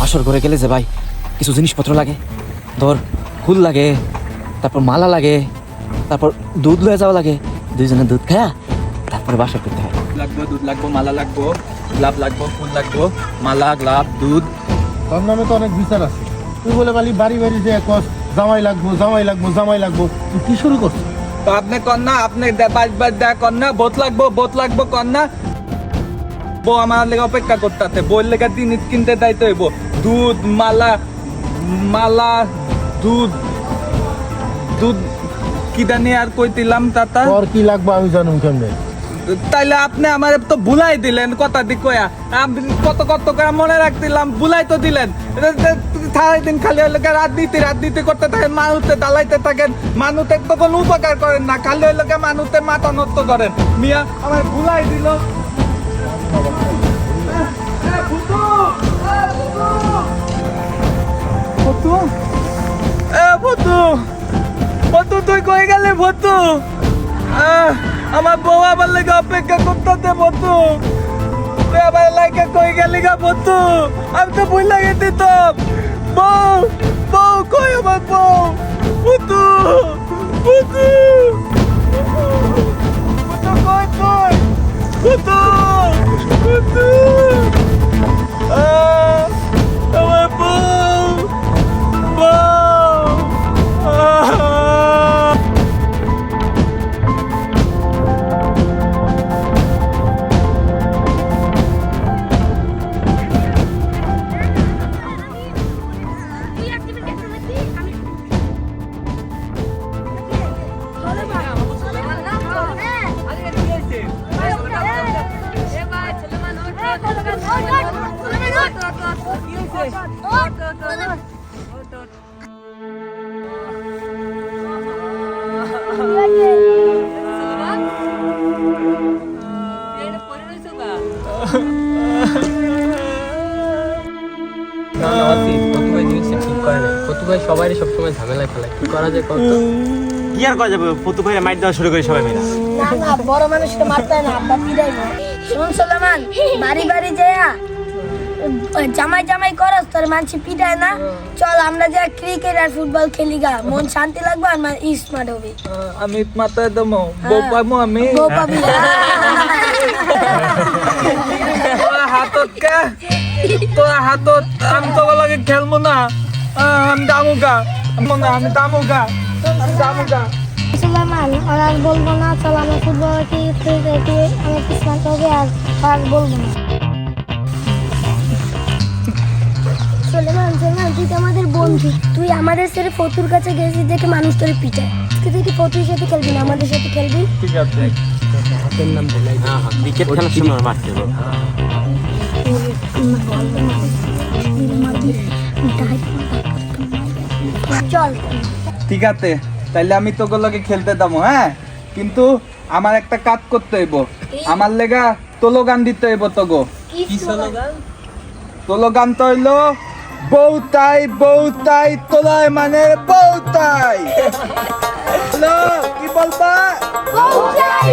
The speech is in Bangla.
বাসর করে গেলে যে ভাই কিছু জিনিসপত্র লাগে। ধর ফুল লাগে তারপর মালা লাগে তারপর দুধ লয়ে যাওয়া লাগে। দুইজনে দুধ খায়া তারপরে বাসর করতে হয়। লাগবো দুধ লাগবো মালা লাগবো গোলাপ লাগবো ফুল লাগবো মালা গোলাপ দুধ। তোর নামে তো অনেক বিচার আছে। তুই বলে বালি বাড়ি বাড়ি যে কস জামাই লাগবো জামাই লাগবো জামাই লাগবো তুই কি শুরু করছিস? তো আপনি কন্যা আপনি বাজ বাজ দেয়া কন্যা বোত লাগবো বোত লাগবো কন্যা বউ আমার লেগে অপেক্ষা করতে বউর লেগে জিনিস কিনতে দায়িত্ব হইব। দুধ মালা মালা দুধ দুধ কিটা নিয়ে আর কই দিলাম তাতা? তোর কি লাগবে আমি জানুম কেমনে? তাইলে আপনি আমার তো ভুলাই দিলেন কথা দি কয়া। আমি কত কত করে মনে রাখতিলাম ভুলাই তো দিলেন। সারাই দিন খালি হইলে রাজনীতি রাজনীতি করতে থাকেন মানুষে দালাইতে থাকেন মানুষের তো কোনো উপকার করেন না খালি হইলে মানুষে মাথা নষ্ট করেন। মিয়া আমার ভুলাই দিল। ভুতু, তুই কই গেলে আহ, আমার বউ আবার লেগে অপেক্ষা করতে বতু তুই আবার লাগে কই গেলি গা ভতু আমি তো ভুল লাগে দিতাম বউ বউ কই আমার বউ? বতু সবাই সবসময় ঝামেলা খেলায় কি করা যায় কত কি আর করা যাবে? ফতু ভাইরা মাইট দেওয়া শুরু করে সবাই মিলে না না বড় মানুষকে মারতে না আব্বা পিড়াই শুন সোলেমান বাড়ি বাড়ি যেয়া। জামাই জামাই করস তোর মানসি পিটায় না। চল আমরা যা ক্রিকেট আর ফুটবল খেলি গা। মন শান্তি লাগবে আর মান স্মার্ট হবে। আমি মাথায় দেবো। বউ পাবো আমি। বউ পাবি। তোরা হাতত কে? তোরা হাতত আমি তো লাগে খেলব না। আহ, আমি দামুকা না আমি দামুকা দামুকা সুলেমান আর বলব না চল আমরা ফুটবল কি ক্রিকেট আমার স্মার্ট হবে আর আর বলব না। সোলেমান সোলেমান তুই তো আমাদের বন্ধু। তুই আমাদের ছেড়ে ফতুর কাছে গেছিস দেখে মানুষ তোর পিটায়। তুই তুই ফতুর সাথে খেলবি না আমাদের সাথে খেলবি? ঠিক আছে। হাতের নাম বলাই হ্যাঁ হ্যাঁ ক্রিকেট খেলার সময় মারতে হবে চল। ঠিক আছে তাইলে আমি তো লগে খেলতে দামো হ্যাঁ? কিন্তু আমার একটা কাজ করতে হইব। আমার লেগা তোলো গান দিতে হইব তো গো কি স্লোগান? তোলো গান তো হইল বউতাই বউতাই তোলায় মানে বউতাই হ্যালো কি বলবা বউ চাই